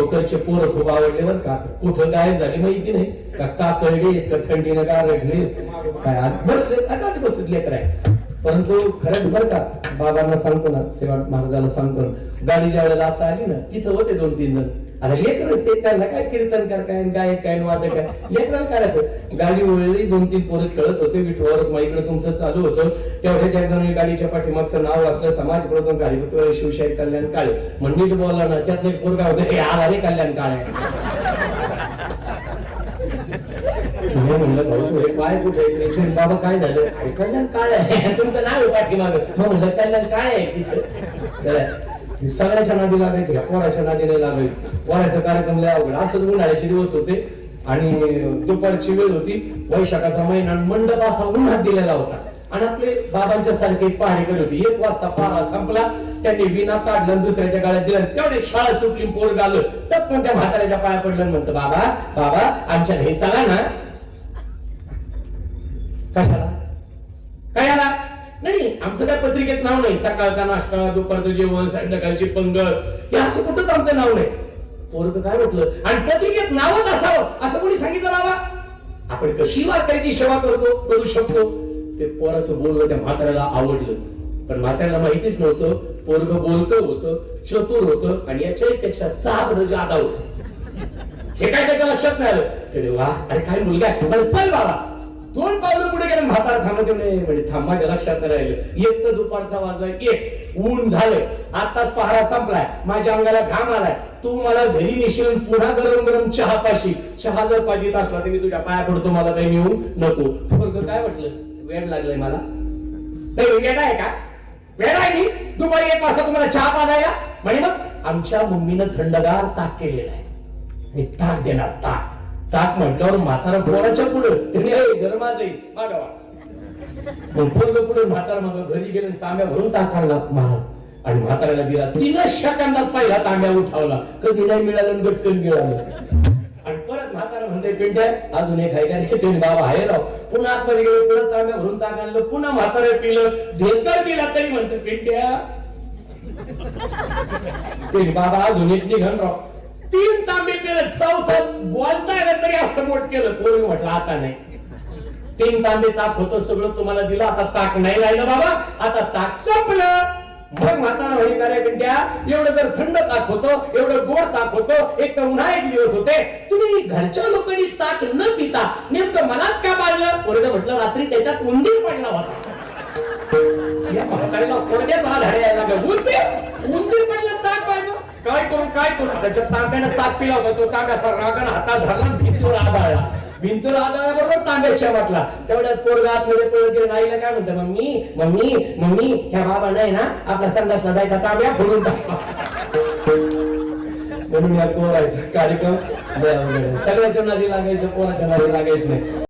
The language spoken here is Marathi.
ठोकरचे पोरं खूप आवडले बरं का? कुठं काय झाली माहिती नाही. का का कळले का थंडीनं का रडले काय बसले? आता बसले बसत लेकर आहे. परंतु खरंच बरं का बाबांना सांगतो ना सेवा महाराजाला सांगतो ना गाडी ज्या वेळेला आता आली ना तिथं होते दोन तीन जण. आता लेकरच ते त्यांना काय कीर्तन काय काय काय वाद काय लेकराला काय राहतं? गाडी वळली दोन तीन पोरं खेळत होते विठोवर माईकडे तुमचं चालू होतं. तेवढे त्या जण गाडीच्या पाठीमागचं नाव असलं समाज प्रथम गाडी शिवशाही कल्याण काळे. म्हणजे बोलला ना त्यातलं एक पोरगा होतं हे अरे कल्याण काळे. म्हणलं भाऊ तू हे काय कुठे? आहे? बाबा काय झालं? कल्याण काय आहे. तुमचं नाव आहे पाठीमाग. मग म्हणलं कल्याण काय आहे तिथं. सगळ्याच्या नादी लागायचं का कोणाच्या नादी नाही लागायचं. कोणाचा कार्यक्रम लय अवघड. असंच उन्हाळ्याचे दिवस होते आणि दुपारची वेळ होती. वैशाखाचा महिना मंडप असा उन्हात दिलेला होता. आणि आपले बाबांच्या सारखे एक होते होती. एक वाजता पारा संपला. त्यांनी विना काढलं दुसऱ्याच्या गाड्यात दिलं. तेवढे शाळा सुटली पोर गालं तर पण त्या म्हाताऱ्याच्या पाया पडलं म्हणतं बाबा बाबा आमच्या घरी चला ना. कशाला? काय आला नाही. आमचं काय पत्रिकेत नाव नाही. सकाळचा नाश्ता दुपारचं जेवण संध्याकाळची पंगळ. हे असं कुठंच आमचं नाव नाही. पोरग काय म्हटलं? आणि पत्रिकेत नावच असावं. असं कोणी सांगितलं बाबा? आपण कशी वारकऱ्याची सेवा करतो करू शकतो? ते पोराचं बोलणं त्या म्हाताऱ्याला आवडलं. पण म्हाताऱ्याला माहितीच नव्हतं. पोरग बोलतं होतं चतुर होतं आणि याच्याही पेक्षा चार जादा होत. हे काय त्याच्या लक्षात नाही आलं? अरे वा अरे काय मुलगा चल बाबा. दोन पावलं पुढे गेले म्हातारा थांबत नाही म्हणजे थांबाच्या लक्षात नाही राहिलं. एक तर दुपारचा वाजला एक ऊन झालंय. आताच पहारा संपलाय. माझ्या अंगाला घाम आलाय. तू मला घरी नेशील पुन्हा गरम गरम चहा पाशी चहा जर पाहिजे असला तर मी तुझ्या पाया पडतो मला काही येऊ नको. पोरगं काय वाटलं वेळ लागलाय मला. नाही वेळ आहे का? वेळ आहे मी दुपारी एक वाजता तुम्हाला चहा पाजायला? म्हणजे मग आमच्या मम्मीनं थंडगार ताक केलेला आहे. आणि ताक देणार ताक. ताक म्हटल्यावर म्हातारा पोराच्या पुढे. त्याने "ए, आहे मागावा. मग पोरग पुढे म्हातारा मग. घरी गेले आणि तांब्या भरून ताक आणला महाराज आणि म्हाताऱ्याला दिला. तीनच सेकंदात पहिला तांब्या उठावला. कधी नाही मिळालं आणि गटकन मिळालं. आणि परत म्हातारा म्हणते पिंट्या अजून एक ऐका का ते बाबा आहे राव. पुन्हा आतमध्ये गेले परत तांब्या भरून ताक आणलं पुन्हा म्हातारे पिलं. ढेकर दिला तरी म्हणते पिंट्या ते बाबा अजून एक निघन राव. तीन तांबे केलं चौथ बोलता आलं तरी असं मोठ केलं कोणी म्हटलं आता नाही. तीन तांबे ताक होतं सगळं तुम्हाला दिलं आता ताक नाही राहिलं बाबा. आता ताक संपलं. मग म्हातारा म्हणे कार्य एवढं जर थंड ताक होतं एवढं गोड ताक होतं एक तर एक दिवस होते. तुम्ही घरच्या लोकांनी ताक न पिता नेमकं मलाच का पाडलं पोरगं म्हटलं रात्री त्याच्यात उंदीर पडला होता. या म्हाताऱ्याला कोणत्याच आधारे यायला लागला. उंदीर उंदीर पडलं ताक पाहिलं काय करू काय करू? त्याच्या तांब्यानं ताक पिला होता तो तांब्या असा रागण हातात धरला भिंतीवर आदळला. भिंतीवर आदळल्याबरोबर तांब्याच्या वाटला तेवढ्यात पोरगा आतमध्ये पळत गेला. आईला काय म्हणतं? मम्मी मम्मी मम्मी ह्या बाबा नाही ना आपला संडास जायचा तांब्या फोडून टाकला म्हणून या पोरायचा कार्यक्रम सगळ्याच्या नदी लागायचं कोणाच्या नदी लागायचं नाही.